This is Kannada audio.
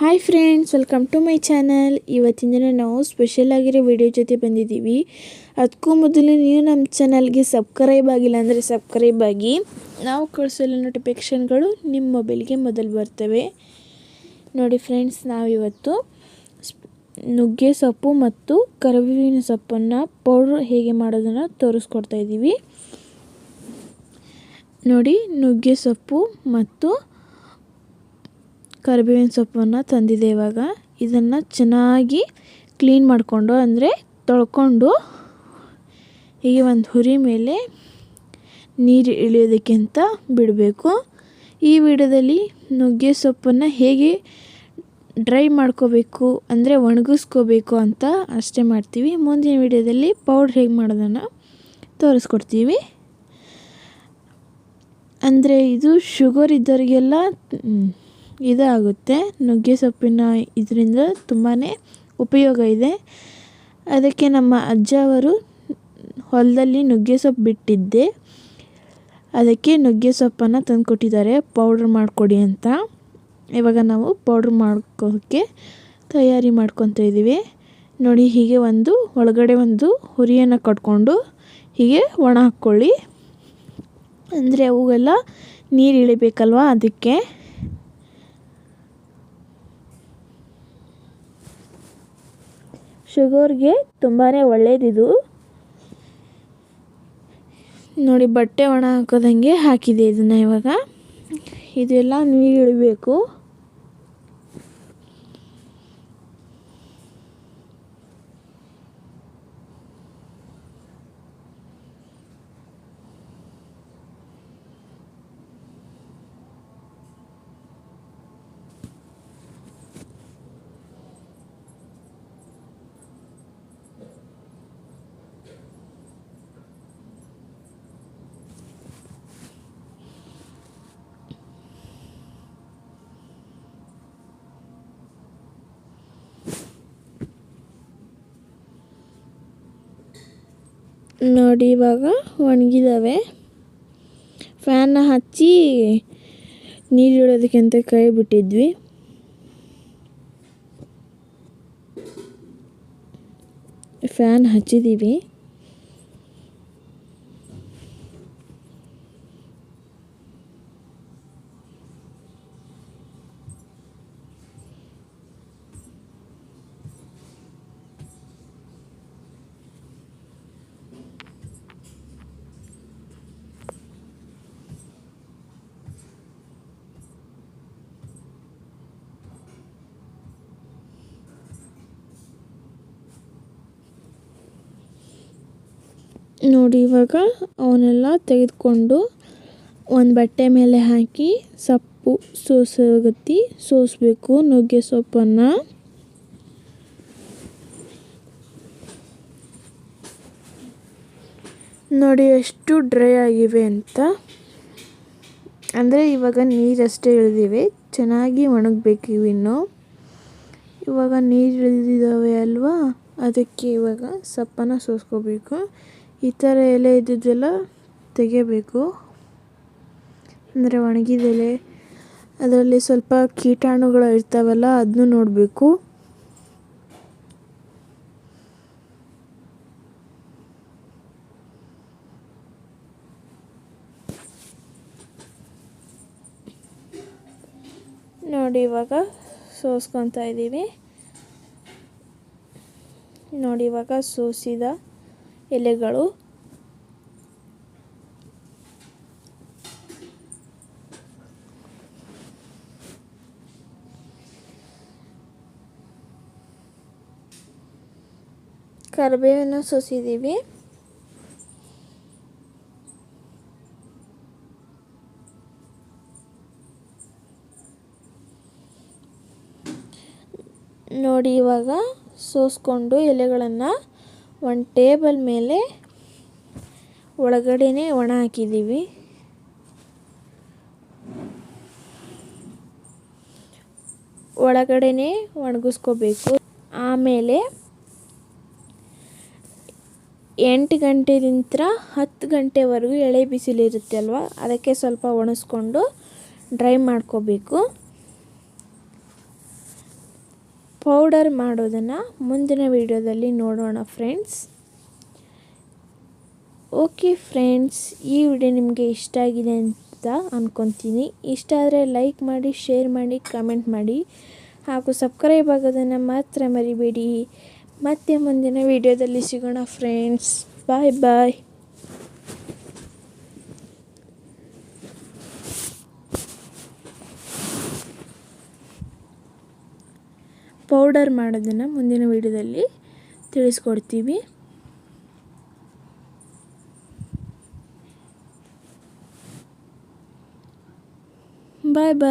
Hi friends welcome to my channel ಇವತ್ತಿನ ದಿನ ನಾವು ಸ್ಪೆಷಲ್ ಆಗಿರೋ ವಿಡಿಯೋ ಜೊತೆ ಬಂದಿದ್ದೀವಿ. ಅದಕ್ಕೂ ಮೊದಲು ನೀವು ನಮ್ಮ ಚಾನಲ್ಗೆ ಸಬ್ಸ್ಕ್ರೈಬ್ ಆಗಿಲ್ಲ ಅಂದರೆ ಸಬ್ಸ್ಕ್ರೈಬ್ ಆಗಿ. ನಾವು ಕಳಿಸಲು ನೋಟಿಫಿಕೇಷನ್ಗಳು ನಿಮ್ಮ ಮೊಬೈಲ್ಗೆ ಮೊದಲು ಬರ್ತವೆ. ನೋಡಿ ಫ್ರೆಂಡ್ಸ್ ನಾವಿವತ್ತು ನುಗ್ಗೆ ಸೊಪ್ಪು ಮತ್ತು ಕರಿಬೇವಿನ ಸೊಪ್ಪನ್ನು ಪೌಡ್ರ್ ಹೇಗೆ ಮಾಡೋದನ್ನು ತೋರಿಸ್ಕೊಡ್ತಾ ಇದ್ದೀವಿ. ನೋಡಿ ನುಗ್ಗೆ ಸೊಪ್ಪು ಮತ್ತು ಕರಿಬೇವಿನ ಸೊಪ್ಪನ್ನು ತಂದಿದೆ ಇವಾಗ. ಇದನ್ನು ಚೆನ್ನಾಗಿ ಕ್ಲೀನ್ ಮಾಡಿಕೊಂಡು ಅಂದರೆ ತೊಳ್ಕೊಂಡು ಹೀಗೆ ಒಂದು ಹುರಿ ಮೇಲೆ ನೀರು ಇಳಿಯೋದಕ್ಕಿಂತ ಬಿಡಬೇಕು. ಈ ವಿಡಿಯೋದಲ್ಲಿ ನುಗ್ಗೆ ಸೊಪ್ಪನ್ನು ಹೇಗೆ ಡ್ರೈ ಮಾಡ್ಕೋಬೇಕು ಅಂದರೆ ಒಣಗಿಸ್ಕೋಬೇಕು ಅಂತ ಅಷ್ಟೇ ಮಾಡ್ತೀವಿ. ಮುಂದಿನ ವಿಡಿಯೋದಲ್ಲಿ ಪೌಡ್ರ್ ಹೇಗೆ ಮಾಡೋದನ್ನು ತೋರಿಸ್ಕೊಡ್ತೀವಿ. ಅಂದರೆ ಇದು ಶುಗರ್ ಇದ್ದವರಿಗೆಲ್ಲ ಇದಾಗುತ್ತೆ. ನುಗ್ಗೆ ಸೊಪ್ಪಿನ ಇದರಿಂದ ತುಂಬಾ ಉಪಯೋಗ ಇದೆ. ಅದಕ್ಕೆ ನಮ್ಮ ಅಜ್ಜ ಅವರು ಹೊಲದಲ್ಲಿ ನುಗ್ಗೆ ಸೊಪ್ಪು ಬಿಟ್ಟಿದ್ದೆ. ಅದಕ್ಕೆ ನುಗ್ಗೆ ಸೊಪ್ಪನ್ನು ತಂದು ಕೊಟ್ಟಿದ್ದಾರೆ ಪೌಡ್ರ್ ಮಾಡಿಕೊಡಿ ಅಂತ. ಇವಾಗ ನಾವು ಪೌಡ್ರ್ ಮಾಡ್ಕೋಕ್ಕೆ ತಯಾರಿ ಮಾಡ್ಕೊತಾ ಇದ್ದೀವಿ. ನೋಡಿ, ಹೀಗೆ ಒಂದು ಒಳಗಡೆ ಒಂದು ಹುರಿಯನ್ನು ಕಟ್ಕೊಂಡು ಹೀಗೆ ಒಣ ಹಾಕ್ಕೊಳ್ಳಿ. ಅಂದರೆ ಅವುಗೆಲ್ಲ ನೀರು ಇಳಿಬೇಕಲ್ವ ಅದಕ್ಕೆ. ಶುಗರ್ಗೆ ತುಂಬಾ ಒಳ್ಳೆಯದಿದು ನೋಡಿ ಬಟ್ಟೆ ಒಣ ಹಾಕೋದಂಗೆ ಹಾಕಿದೆ ಇದನ್ನು ಇವಾಗ. ಇದೆಲ್ಲ ನೀರು ನೋಡಿ ಇವಾಗ ಒಣಗಿದಾವೆ. ಫ್ಯಾನ್ನ ಹಚ್ಚಿ ನೀರು ಇಡೋದಕ್ಕೆ ಅಂತ ಕೈ ಬಿಟ್ಟಿದ್ವಿ. ಫ್ಯಾನ್ ಹಚ್ಚಿದ್ದೀವಿ ನೋಡಿ ಇವಾಗ ಅವನ್ನೆಲ್ಲ ತೆಗೆದುಕೊಂಡು ಒಂದು ಬಟ್ಟೆ ಮೇಲೆ ಹಾಕಿ ಸೊಪ್ಪು ಸೋಸೋಗತ್ತಿ ಸೋಸಬೇಕು, ನುಗ್ಗೆ ಸೊಪ್ಪನ್ನು. ನೋಡಿ ಎಷ್ಟು ಡ್ರೈ ಆಗಿವೆ ಅಂತ. ಅಂದರೆ ಇವಾಗ ನೀರಷ್ಟೇ ಇಳಿದಿವೆ, ಚೆನ್ನಾಗಿ ಒಣಗಬೇಕು ಇನ್ನು. ಇವಾಗ ನೀರು ಇಳಿದಿದ್ದಾವೆ ಅಲ್ವಾ? ಅದಕ್ಕೆ ಇವಾಗ ಸೊಪ್ಪನ್ನು ಸೋಸ್ಕೋಬೇಕು. ಈ ಥರ ಎಲೆ ಇದ್ದಿದ್ದೆಲ್ಲ ತೆಗೆಯಬೇಕು. ಅಂದರೆ ಒಣಗಿದ ಎಲೆ. ಅದರಲ್ಲಿ ಸ್ವಲ್ಪ ಕೀಟಾಣುಗಳು ಇರ್ತಾವಲ್ಲ ಅದನ್ನು ನೋಡಬೇಕು. ನೋಡಿ ಇವಾಗ ಸೋಸ್ಕೊತಾ ಇದ್ದೀವಿ. ನೋಡಿ ಇವಾಗ ಸೋಸಿದ ಎಲೆಗಳು. ಕರಿಬೇವನ್ನು ಸೋಸಿದ್ದೀವಿ ನೋಡಿ ಇವಾಗ ಸೋಸ್ಕೊಂಡು ಎಲೆಗಳನ್ನು ಒಂದು ಟೇಬಲ್ ಮೇಲೆ ಒಳಗಡೆನೇ ಒಣ ಹಾಕಿದ್ದೀವಿ. ಒಳಗಡೆನೆ ಒಣಗಿಸ್ಕೋಬೇಕು. ಆಮೇಲೆ ಎಂಟು ಗಂಟೆದಿಂದ ಹತ್ತು ಗಂಟೆವರೆಗೂ ಎಳೆ ಬಿಸಿಲಿರುತ್ತೆ ಅಲ್ವಾ? ಅದಕ್ಕೆ ಸ್ವಲ್ಪ ಒಣಸ್ಕೊಂಡು ಡ್ರೈ ಮಾಡ್ಕೋಬೇಕು. ಪೌಡರ್ ಮಾಡೋದನ್ನು ಮುಂದಿನ ವಿಡಿಯೋದಲ್ಲಿ ನೋಡೋಣ ಫ್ರೆಂಡ್ಸ್. ಓಕೆ ಫ್ರೆಂಡ್ಸ್, ಈ ವಿಡಿಯೋ ನಿಮಗೆ ಇಷ್ಟ ಆಗಿದೆ ಅಂತ ಅಂದ್ಕೊತೀನಿ ಇಷ್ಟ ಆದರೆ ಲೈಕ್ ಮಾಡಿ, ಶೇರ್ ಮಾಡಿ, ಕಮೆಂಟ್ ಮಾಡಿ. ಹಾಗೂ ಸಬ್ಸ್ಕ್ರೈಬ್ ಆಗೋದನ್ನು ಮಾತ್ರ ಮರಿಬೇಡಿ. ಮತ್ತೆ ಮುಂದಿನ ವಿಡಿಯೋದಲ್ಲಿ ಸಿಗೋಣ ಫ್ರೆಂಡ್ಸ್. ಬಾಯ್ ಬಾಯ್. ಪೌಡರ್ ಮಾಡೋದನ್ನು ಮುಂದಿನ ವಿಡಿಯೋದಲ್ಲಿ ತಿಳಿಸ್ಕೊಡ್ತೀವಿ. ಬಾಯ್ ಬಾಯ್